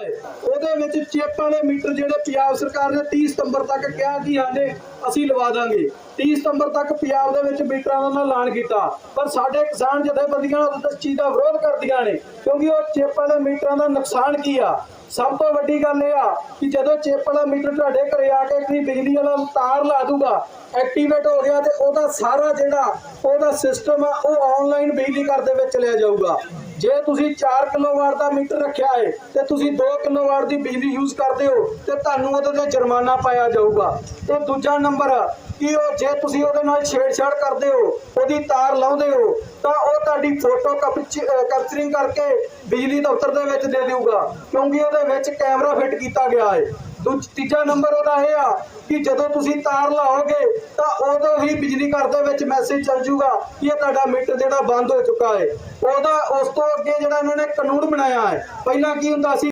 ਉਹਦੇ ਵਿੱਚ ਚਿੱਪ ਵਾਲੇ ਮੀਟਰ ਜਿਹੜੇ ਪੰਜਾਬ ਸਰਕਾਰ ਨੇ 30 ਸਤੰਬਰ ਤੱਕ ਕਿਹਾ ਕਿ ਹਾਲੇ ਅਸੀਂ ਲਵਾ ਦਾਂਗੇ। 30 ਸਤੰਬਰ ਤੱਕ ਪੰਜਾਬ ਦੇ ਵਿੱਚ ਮੀਟਰਾਂ ਦਾ ਐਲਾਨ ਕੀਤਾ। ਪਰ ਸਾਡੇ ਕਿਸਾਨ ਜਥੇਬੰਦੀਆਂ ਉਸ ਚੀਜ਼ ਦਾ ਵਿਰੋਧ ਕਰਦੀਆਂ ਨੇ, ਕਿਉਂਕਿ ਉਹ ਚਿੱਪ ਵਾਲੇ ਮੀਟਰਾਂ ਦਾ ਨੁਕਸਾਨ ਕੀ ਆ? ਸਭ ਤੋਂ ਵੱਡੀ ਗੱਲ ਇਹ ਆ ਕਿ ਜਦੋਂ ਚਿੱਪ ਵਾਲਾ ਮੀਟਰ ਤੁਹਾਡੇ ਘਰੇ ਆ ਕੇ ਕੋਈ ਬਿਜਲੀ ਵਾਲਾ ਤਾਰ ਲਾ ਦੂਗਾ ਐਕਟੀਵੇਟ ਹੋ ਗਿਆ ਤੇ ਉਹਦਾ ਸਾਰਾ ਜਿਹੜਾ ਉਹਦਾ ਸਿਸਟਮ ਆ, ਉਹ ਆਨਲਾਈਨ ਬਿਜਲੀ ਘਰ ਦੇ ਵਿੱਚ ਚਲਿਆ ਜਾਊਗਾ। ਜੇ ਤੁਸੀਂ 4 ਕਿਲੋਵਾਟ ਦਾ ਮੀਟਰ ਰੱਖਿਆ ਹੈ ਤੇ ਤੁਸੀਂ 2 ਕਿਲੋਵਾਟ ਦੀ ਬਿਜਲੀ ਯੂਜ਼ ਕਰਦੇ ਹੋ, ਤੇ ਤੁਹਾਨੂੰ ਉਹਦੇ ਤੇ ਜੁਰਮਾਨਾ ਪਾਇਆ ਜਾਊਗਾ। ਤੇ ਦੂਜਾ ਨੰਬਰ, ਕਿ ਉਹ ਜੇ ਤੁਸੀਂ ਉਹਦੇ ਨਾਲ ਛੇੜਛਾੜ ਕਰਦੇ ਹੋ, ਉਹਦੀ ਤਾਰ ਲਾਉਂਦੇ ਹੋ, ਤਾਂ ਉਹ ਤੁਹਾਡੀ ਫੋਟੋ ਕੈਪਚਰਿੰਗ ਕਰਕੇ ਬਿਜਲੀ ਦਫ਼ਤਰ ਦੇ ਵਿੱਚ ਦੇ ਦੇਊਗਾ, ਕਿਉਂਕਿ ਉਹਦੇ ਵਿੱਚ ਕੈਮਰਾ ਫਿੱਟ ਕੀਤਾ ਗਿਆ ਹੈ। ਦੂਜ, ਤੀਜਾ ਨੰਬਰ ਉਹਦਾ ਇਹ ਆ, ਕਿ ਜਦੋਂ ਤੁਸੀਂ ਤਾਰ ਲਾਓਗੇ, ਤਾਂ ਉਦੋਂ ਹੀ ਬਿਜਲੀ ਘਰ ਦੇ ਵਿੱਚ ਮੈਸੇਜ ਚੱਲ ਜੂਗਾ ਕਿ ਇਹ ਤੁਹਾਡਾ ਮੀਟਰ ਜਿਹੜਾ ਬੰਦ ਹੋ ਚੁੱਕਾ ਹੈ। ਉਹਦਾ ਉਸ ਤੋਂ ਅੱਗੇ ਜਿਹੜਾ ਇਹਨਾਂ ਨੇ ਕਾਨੂੰਨ ਬਣਾਇਆ ਹੈ, ਪਹਿਲਾਂ ਕੀ ਹੁੰਦਾ ਸੀ?